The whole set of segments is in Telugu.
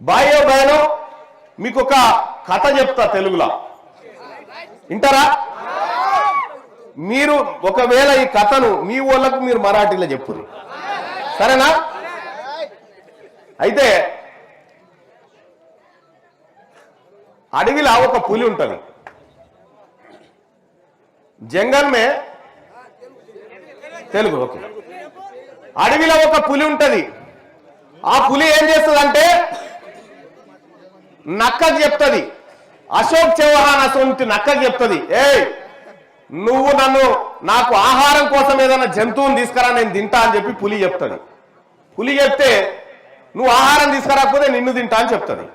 బాయో బయనో మీకు ఒక కథ చెప్తా తెలుగులో. వింటారా? మీరు ఒకవేళ ఈ కథను మీ వాళ్ళకు మీరు మరాఠీలో చెప్పురు సరేనా? అయితే అడవిలో ఒక పులి ఉంటుంది. జంగల్ మే తెలుగు ఓకే అడవిలో ఒక పులి ఉంటుంది. ఆ పులి ఏం చేస్తుందంటే నక్కకు చెప్తుంది. అశోక్ చౌహాన్ అసొంటి నక్కకు చెప్తుంది. ఏయ్ నువ్వు నన్ను నాకు ఆహారం కోసం ఏదైనా జంతువుని తీసుకురా నేను తింటా అని చెప్పి పులి చెప్తుంది. పులి చెప్తే నువ్వు ఆహారం తీసుకురాకపోతే నిన్ను తింటా అని చెప్తుంది.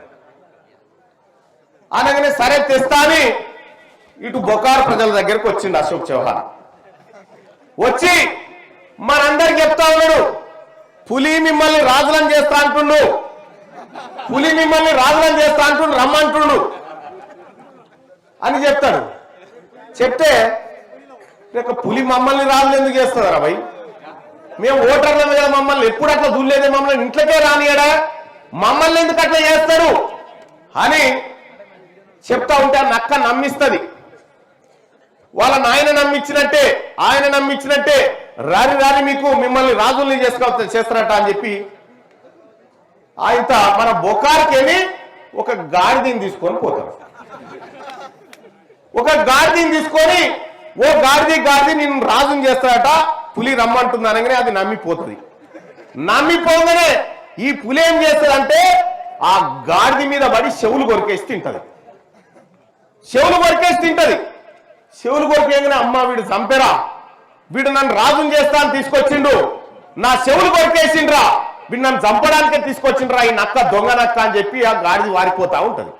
అనగానే సరే తెస్తా అని ఇటు బొకార్ ప్రజల దగ్గరకు వచ్చిండు అశోక్ చౌహాన్. వచ్చి మనందరికి చెప్తా ఉన్నాడు పులి మిమ్మల్ని రాజులను చేస్తా అంటుండు. పులి మిమ్మల్ని రాజులను చేస్తా అంటుండు రమ్మంటుండు అని చెప్తాడు. చెప్తే ఇక పులి మమ్మల్ని రాజులు ఎందుకు చేస్తుందరా భయ్? మేము ఓటర్ల మీద మమ్మల్ని ఎప్పుడు అట్లా దూలేదే మమ్మల్ని? ఇంట్లోకే రానియడా? మమ్మల్ని ఎందుకు అట్లా చేస్తారు? అని చెప్తా ఉంటే ఆ నక్క నమ్మిస్తుంది. వాళ్ళ నాయన నమ్మించినట్టే ఆయన నమ్మించినట్టే రాని రాని మీకు మిమ్మల్ని రాజుల్ని చేసుకోవచ్చు చేస్తారట అని చెప్పి ఆయన మన బొకార్కేమి ఒక గాడిదని తీసుకొని పోతాడు ఒక గాడిదని తీసుకొని ఓ గాడిది గాడిది నేను రాజుని చేస్తాడట పులి రమ్మంటుంది అనగానే అది నమ్మిపోతుంది. నమ్మిపోగానే ఈ పులి ఏం చేస్తుందంటే ఆ గాడిది మీద పడి చెవులు కొరికేసి తింటది. చెవులు కొరికేసి తింటది. చెవులు కొరికేయగానే అమ్మ వీడు చంపెరా. వీడు నన్ను రాజుని చేస్తా అని తీసుకొచ్చిండు. నా చెవులు కొరికేసిండ్రా. వీడు నన్ను చంపడానికే తీసుకొచ్చిండ్రా ఈ నక్క దొంగ నక్క అని చెప్పి ఆ గాడిది వారిపోతా ఉంటుంది.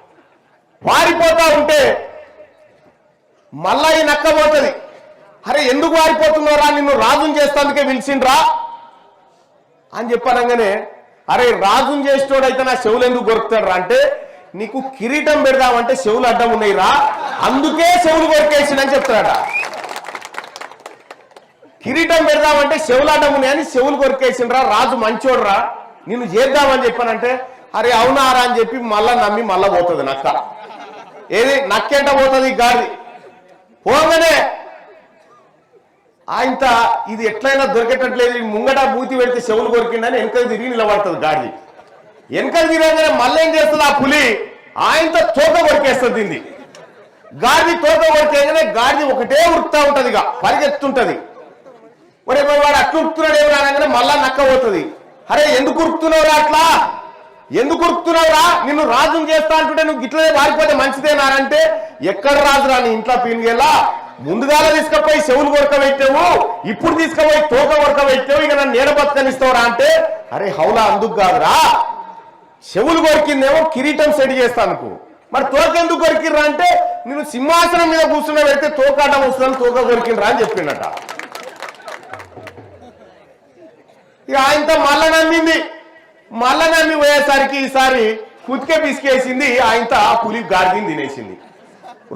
వారిపోతా ఉంటే మళ్ళా ఈ నక్క పోతుంది. అరే ఎందుకు వారిపోతున్నారా? నిన్ను రాజుని చేస్తానికే పిలిచిండ్రా? అని చెప్పనగానే అరే రాజుని చేసేటోడైతే నా చెవులు ఎందుకు కొరుకుతాడు అంటే నీకు కిరీటం పెడదామంటే చెవులు అడ్డం ఉన్నాయి రా అందుకే చెవులు కొరికేసిండని చెప్తాడా కిరీటం పెడదామంటే చెవులు అడ్డం ఉన్నాయని చెవులు కొరికేసిండ్రా రాజు మంచోడ్రా. నిన్ను చేద్దామని చెప్పానంటే అరే అవునారా అని చెప్పి మళ్ళా నమ్మి మళ్ళా పోతుంది నక్క. ఏది? నక్కెంట పోతుంది ఈ గాడి పోగానే ఆయంత ఇది ఎట్లయినా దొరికేటట్లేదు ముంగట బూతి పెడితే చెవులు కొరికిందని వెనక తిరిగి నిలబడుతుంది గాడి వెనక తిరగగానే మళ్ళీ ఏం చేస్తుంది ఆ పులి? ఆయంత తోక కొరికేస్తుంది దీన్ని. గాడిది తోక కొరికేయగానే గాడిది ఒకటే ఉరుకుతా ఉంటది ఇక పరిగెత్తుంటది. ఒరే మరి వాడు అట్లా ఉరుకుతున్నాడు ఏమి రాగానే మళ్ళా నక్క పోతుంది అరే ఎందుకు ఉరుకుతున్నావురా అట్లా? ఎందుకు ఉరుకుతున్నావురా? నిన్ను రాజును చేస్తా అంటుంటే నువ్వు ఇట్లనే వారిపోతే మంచిదేనారంటే ఎక్కడ రాజురా నీ ఇంట్లో పీనుగేలా? ముందుగాల తీసుకుపోయి చెవులు కొరక పెట్టావు ఇప్పుడు తీసుకుపోయి తోక కొరక పెట్టావు ఇక నన్ను నేల బతకనిస్తావురా అంటే అరే హౌలా అందుకు కాదురా. చెవులు కొరికిందేమో కిరీటం సెట్ చేస్తాను మరి తోక ఎందుకు కొరికిర్రా అంటే నేను సింహాసనం మీద కూర్చున్న పెడితే తోకాటం వస్తుందని తోక కొరికిండ్రా అని చెప్పిండట. ఇక ఆయనతో మళ్ళా నమ్మింది. మళ్ళా నమ్మి పోయేసరికి ఈసారి కుతికే పిసికేసింది ఆయనతో ఆ పులి గాడిదని తినేసింది.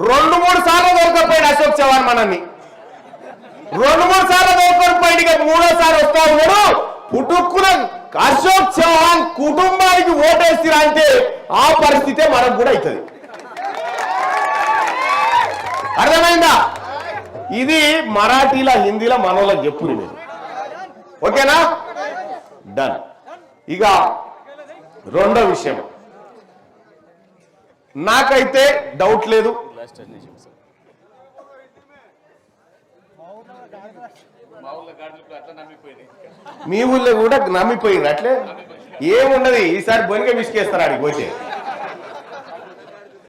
రెండు మూడు సార్లు దొరకపోయాడు అశోక్ చవాన్ మనల్ని. రెండు మూడు సార్లు దొరకపోయాడు ఇక మూడోసారి వస్తా ఉన్నాడు పుట్టుక్కున అశోక్ చవాన్ కుటుంబానికి ఓటేసిరా అంటే ఆ పరిస్థితే మనకు కూడా అవుతుంది. అర్థమైందా? ఇది మరాఠీలో హిందీలో మనోళ్ళకి చెప్పు నేను ఓకేనా? డన్ ఇక రెండో విషయం. నాకైతే డౌట్ లేదు. మీ ఊళ్ళో కూడా నమ్మిపోయింది అట్లే? ఏమున్నది ఈసారి బొనిగ విసికేస్తారు ఆడికి పోతే.